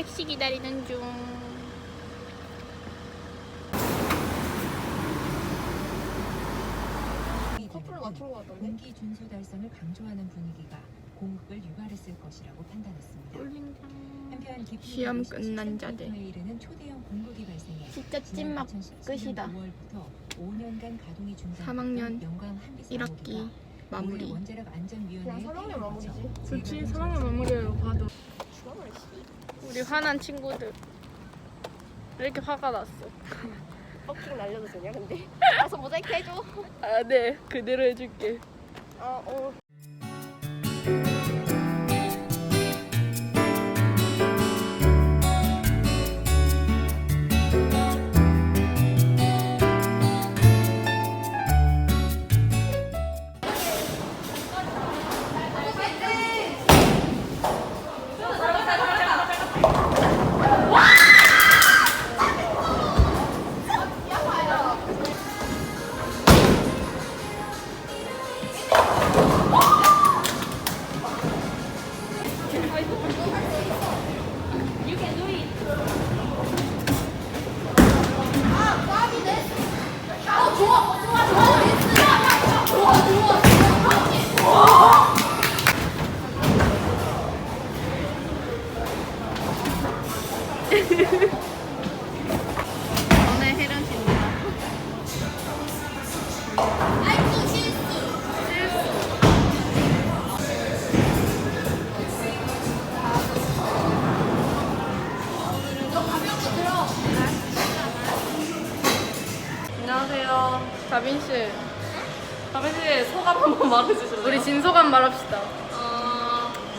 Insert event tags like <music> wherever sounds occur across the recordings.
택시 기다리는 중. 커플을 맞춘 것 같던데? 분기 준수 달성을 강조하는 분위기가 공급을 유발했을 것이라고 판단했습니다. 한편 기프 시험 끝난 자들. 에 이르는 초대형 공급이 발생해 진짜 찐막 끝이다. 5월부터 5년간 가동이 중단. 3학년 영광 한빛 1학기 마무리. 원자력 안전위원회의 그냥 3학년 마무리지. 그렇지 3학년 마무리로 봐도 죽어버려 씨. 우리 화난 친구들 왜 이렇게 화가 났어? 버킹 날려도 되냐 근데? <laughs> 가서 모자이크 해줘. 아 네 그대로 해줄게. 아 어. 오늘 혜련 씨입니다. 안녕하세요. 다빈 씨, 다빈 씨 소감 한번 말해주실래요? 우리 진소감 말합시다.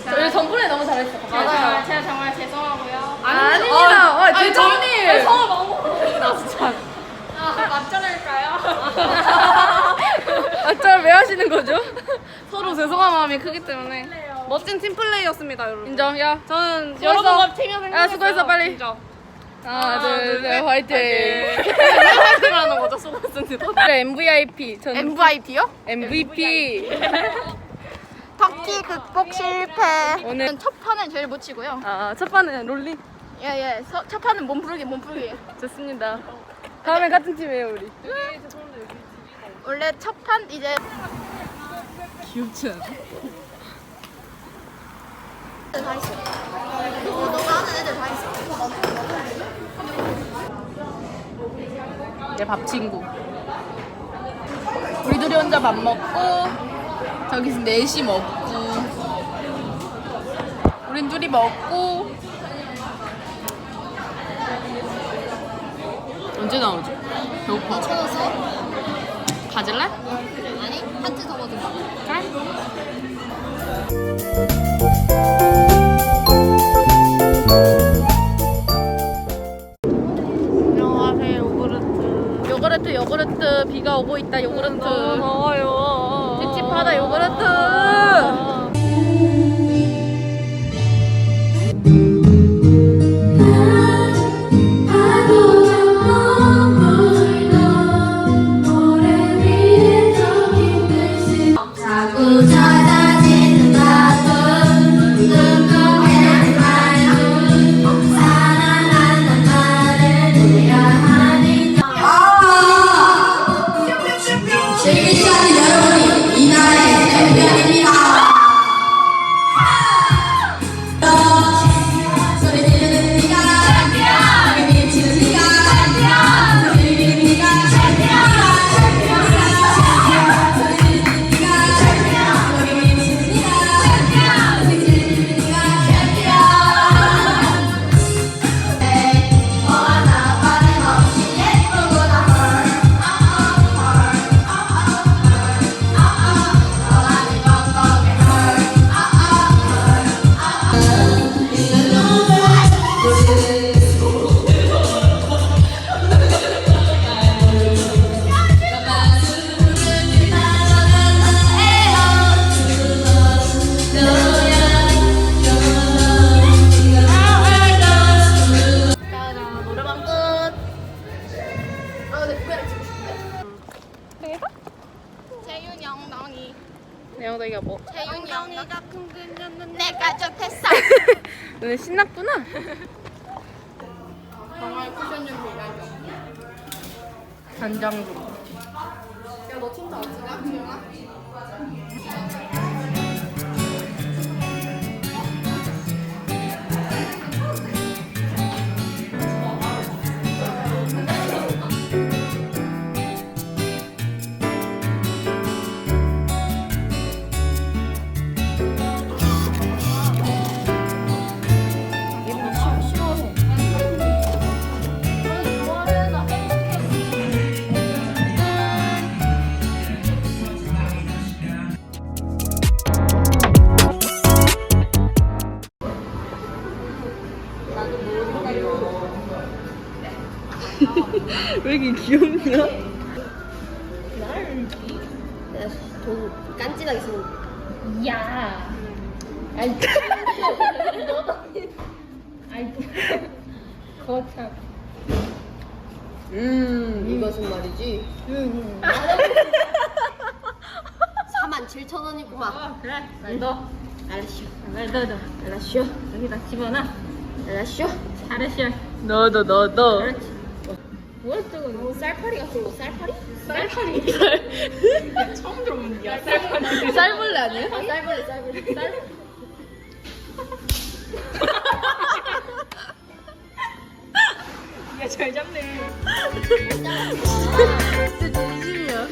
어... 저희 전번에 너무 잘했어. 맞아요. 제가 정말 죄송하고요. 아닙니다. 와, 아니, 대장님. 아니, 성을 망먹었나 <laughs> 진짜. 아, 맞잖을까요? 어쩔 <laughs> 왜 하시는 거죠? <laughs> 서로 죄송한 마음이 크기 때문에 멋진 팀플레이였습니다, 여러분. 인정. 야, 저는 여러분 여기서 야. 수고했어, 빨리. 인정. 하나, 둘, 셋, 화이팅. 화이팅 하는 거죠, 수고했습니다. 그래, MVIP. 전 MVP요? MVP. 터키 극복 실패. 오늘 첫 판은 제일 못 치고요. 아, 첫 판은 롤링 예예. 첫 판은 몸풀기 몸풀기. 좋습니다. 다음에 같은 팀이에요, 우리. 원래 첫 판 이제 귀엽지 않아? 다 있어. 어, 너가 하는 애들 다 있어. 내 밥 친구. 우리 둘이 혼자 밥 먹고 저기서 넷이 먹고 우린 둘이 먹고 언제 나오지? 배고파. 찾았어? 가질래? 아니 한지 더 먹어도 안녕하세요 요구르트 요구르트 요구르트 비가 오고 있다 요구르트 너무 더워요. 내 엉덩이가 뭐? 재윤이 엉덩이가 쿵쿵 내가 좋댔어. 너네 신났구나. 정말 쿠션 좀 빌려줘. 간장도. 야너 진짜 어찌냐 지영아? <laughs> 왜 이렇게 귀엽냐? 돈 깐진하게 쓰는 야. 아이. 아이. 거참. 음 이것은 말이지 4만 7천 원이구만 어 그래. 날 넣어. 알았슈 날 넣어. 넣어. 알았슈 여기다 집어넣어. 알았슈 잘했어. 너도 너도. 그렇지. 뭐야 저거? 쌀파리 같은 거 쌀파리? 쌀파리. 처음 들어보는 게 쌀파리. 쌀벌레 아니야? 아 쌀벌레 쌀벌레 쌀 <laughs> 야잘 잡네. 진짜 진심이야.